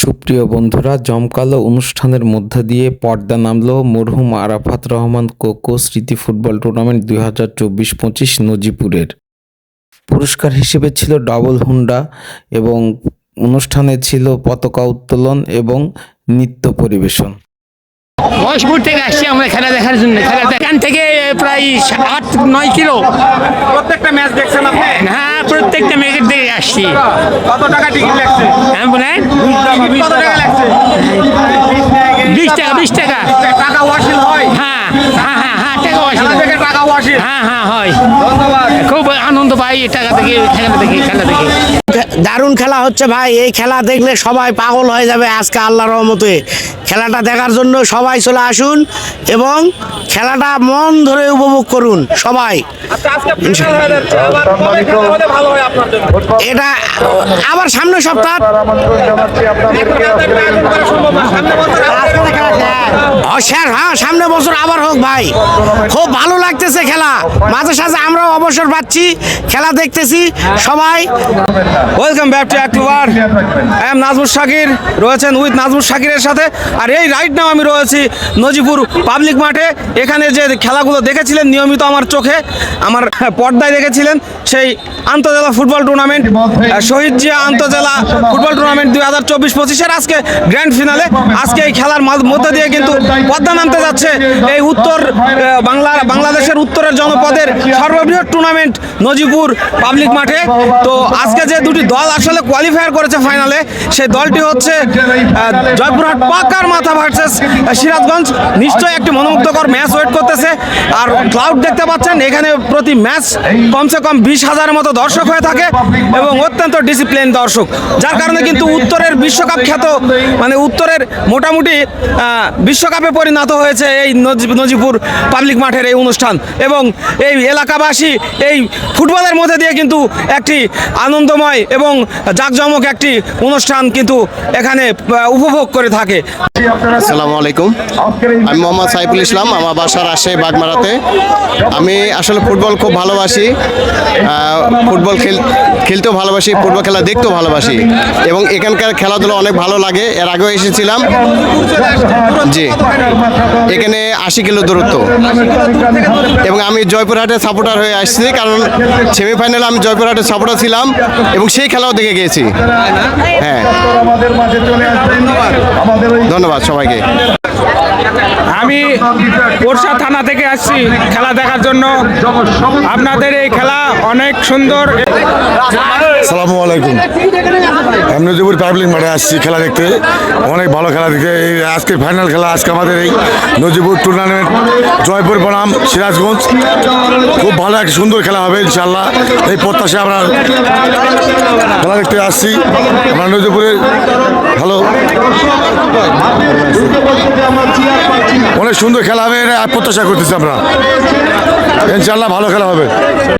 সুপ্রিয় বন্ধুরা জমকালো অনুষ্ঠানের মধ্য দিয়ে পর্দা নামল মরহুম আরাফাত রহমান কোকো স্মৃতি ফুটবল টুর্নামেন্ট দুই হাজার চব্বিশ পঁচিশ নজিপুরের। পুরস্কার হিসেবে ছিল ডাবল হুন্ডা এবং অনুষ্ঠানে ছিল পতাকা উত্তোলন এবং নৃত্য পরিবেশন। মহেশপুর থেকে আসছি আমরা খেলা দেখার জন্য। খেলা এখান থেকে প্রায় আট নয় কিলো। প্রত্যেকটা ম্যাচ দেখছেন আপনি? হ্যাঁ প্রত্যেকটা মেয়েদের থেকে আসছি। কত টাকা টিকিট লাগছে? হ্যাঁ বলেন। কত টাকা লাগছে? বিশ টাকা বিশ টাকা। টাকা হয়। হ্যাঁ হ্যাঁ হ্যাঁ হ্যাঁ টাকা হ্যাঁ। হ্যাঁ হয় ধন্যবাদ। খুব আনন্দ পাই টাকা থেকে খেলা থেকে খেলা দেখে। দারুণ খেলা হচ্ছে ভাই এই খেলা দেখলে সবাই পাগল হয়ে যাবে আজকে আল্লাহ রহমতে। খেলাটা দেখার জন্য সবাই চলে আসুন এবং খেলাটা মন ধরে উপভোগ করুন সবাই। আচ্ছা হয়ে হয় এটা আবার সামনে সপ্তাহ। স্যার হ্যাঁ সামনে বছর আবার হোক ভাই। খুব ভালো লাগতেছে খেলা। মাঝে সাঝে আমরাও অবসর পাচ্ছি। খেলা দেখতেছি। সবাই ওয়েলকাম ব্যাক টু অ্যাক্টিভার আই এম নাজমুর শাকির রয়েছেন উইথ নাজমুর শাকিরের সাথে। আর এই রাইট নাও আমি রয়েছি নজিপুর পাবলিক মাঠে। এখানে যে খেলাগুলো দেখেছিলেন নিয়মিত আমার চোখে, আমার পর্দায় দেখেছিলেন সেই আন্তজেলা ফুটবল টুর্নামেন্ট শহীদ জিয়া আন্তজেলা ফুটবল টুর্নামেন্ট দুই হাজার চব্বিশ পঁচিশের আজকে গ্র্যান্ড ফিনালে আজকে এই খেলার মধ্যে দিয়ে কিন্তু পদ্মা নামতে যাচ্ছে। এই উত্তর বাংলা বাংলাদেশের উত্তরের জনপদের সর্ববৃহৎ টুর্নামেন্ট নজিপুর পাবলিক মাঠে। তো আজকে যে দুটি দল আসলে কোয়ালিফায়ার করেছে ফাইনালে সেই দলটি হচ্ছে জয়পুরহাট পাকার মাথা ভার্সেস সিরাজগঞ্জ। নিশ্চয়ই একটি মনোমুগ্ধকর ম্যাচ ওয়েট করতেছে। আর ক্লাউড দেখতে পাচ্ছেন, এখানে প্রতি ম্যাচ কমসে কম বিশ হাজারের মতো দর্শক হয়ে থাকে এবং অত্যন্ত ডিসিপ্লিন দর্শক। যার কারণে কিন্তু উত্তরের বিশ্বকাপ খ্যাত মানে উত্তরের মোটামুটি বিশ্বকাপে পরিণত হয়েছে এই নজিপুর পাবলিক মাঠের এই অনুষ্ঠান এবং এই এলাকাবাসী এই ফুটবলের মধ্যে দিয়ে কিন্তু একটি আনন্দময় এবং জাঁকজমক একটি অনুষ্ঠান কিন্তু এখানে উপভোগ করে থাকে। আসসালামু আলাইকুম। আমি মোহাম্মদ সাইফুল ইসলাম, আমার বাসা রাজশাহী বাগমারাতে। আমি আসলে ফুটবল খুব ভালোবাসি ফুটবল খেল খেলতেও ভালোবাসি, ফুটবল খেলা দেখতেও ভালোবাসি। এবং এখানকার খেলাধুলা অনেক ভালো লাগে, এর আগেও এসেছিলাম। জি। এখানে আশি কিলো দূরত্ব। এবং আমি জয়পুরহাটের সাপোর্টার হয়ে আসছি কারণ সেমিফাইনালে আমি জয়পুরহাটের সাপোর্টার ছিলাম এবং সেই খেলাও দেখে গিয়েছি। হ্যাঁ। ধন্যবাদ সবাইকে। আমি পোরশা থানা থেকে আসছি খেলা দেখার জন্য। আপনাদের এই খেলা অনেক সুন্দর। সালামু আলাইকুম। আমি নজিবুর পাবলিক মাঠে আসছি খেলা দেখতে। অনেক ভালো খেলা দেখতে। এই আজকের ফাইনাল খেলা, আজকে আমাদের এই নজিবুর টুর্নামেন্ট জয়পুর বনাম, সিরাজগঞ্জ। খুব ভালো একটা সুন্দর খেলা হবে ইনশাল্লাহ এই প্রত্যাশা আমরা খেলা দেখতে আসছি। আমরা ভালো অনেক সুন্দর খেলা হবে প্রত্যাশা করতেছি আমরা। ইনশাল্লাহ ভালো খেলা হবে।